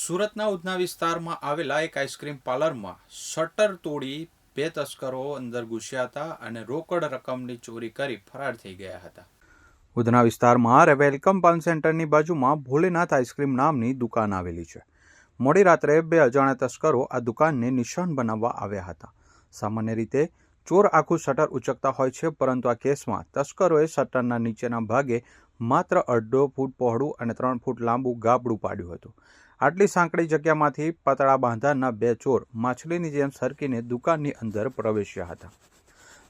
સુરતના ઉધના વિસ્તારમાં આવેલા એક આઈસ્ક્રીમ પાર્લરમાં શટર તોડી બે તસ્કરો અંદર ઘૂસ્યા હતા અને રોકડ રકમની ચોરી કરી ફરાર થઈ ગયા હતા. ઉધના વિસ્તારમાં વેલકમ પાન સેન્ટરની બાજુમાં ભોલેનાથ આઈસ્ક્રીમ નામની દુકાન આવેલી છે. મોડી રાત્રે બે અજાણ્યા તસ્કરો આ દુકાનને નિશાન બનાવવા આવ્યા હતા. સામાન્ય રીતે ચોર આખું શટર ઉચકતા હોય છે, પરંતુ આ કેસમાં તસ્કરોએ શટરના નીચેના ભાગે માત્ર અડધો ફૂટ પહોળું અને ત્રણ ફૂટ લાંબુ ગાબડું પાડ્યું હતું. આટલી સાંકડી જગ્યામાંથી પતળા બાંધાના બે ચોર માછલીની જેમ સરકીને દુકાનની અંદર પ્રવેશ્યા હતા.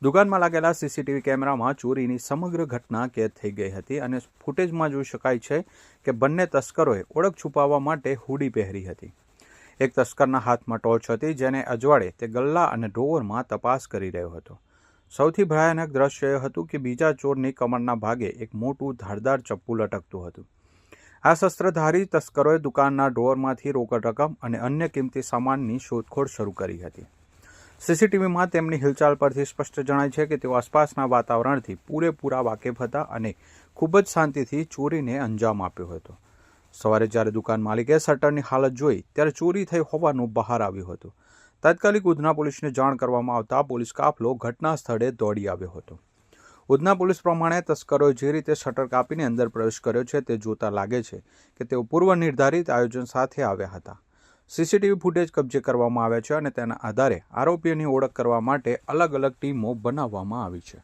દુકાનમાં લાગેલા સીસીટીવી કેમેરામાં ચોરીની સમગ્ર ઘટના કેદ થઈ ગઈ હતી અને ફૂટેજમાં જોઈ શકાય છે કે બંને તસ્કરોએ ઓળખ છુપાવવા માટે હુડી પહેરી હતી. એક તસ્કરના હાથમાં ટોર્ચ હતી જેને અજવાળે તે ગલ્લા અને ડ્રોવરમાં તપાસ કરી રહ્યો હતો. સૌથી ભયાનક દ્રશ્ય એ હતું કે બીજા ચોરની કમરના ભાગે એક મોટું ધારદાર ચપ્પુ લટકતું હતું. આ શસ્ત્રધારી તસ્કરોએ દુકાનના ડ્રોરમાંથી રોકડ રકમ અને અન્ય કિંમતી સામાનની શોધખોળ શરૂ કરી હતી. સીસીટીવીમાં તેમની હિલચાલ પરથી સ્પષ્ટ જણાય છે કે તેઓ આસપાસના વાતાવરણથી પૂરેપૂરા વાકેફ હતા અને ખૂબ જ શાંતિથી ચોરીને અંજામ આપ્યો હતો. સવારે જ્યારે દુકાન માલિકે શટરની હાલત જોઈ, ત્યારે ચોરી થઈ હોવાનું બહાર આવ્યું હતું. તાત્કાલિક ઉધના પોલીસને જાણ કરવામાં આવતા પોલીસ કાફલો ઘટના સ્થળે દોડી આવ્યો હતો. ઉધના પોલીસ પ્રમાણે તસ્કરોએ જે રીતે શટર કાપીને અંદર પ્રવેશ કર્યો છે તે જોતા લાગે છે કે તેઓ પૂર્વ નિર્ધારિત આયોજન સાથે આવ્યા હતા. સીસીટીવી ફૂટેજ કબજે કરવામાં આવ્યા છે અને તેના આધારે આરોપીઓની ઓળખ કરવા માટે અલગ અલગ ટીમો બનાવવામાં આવી છે.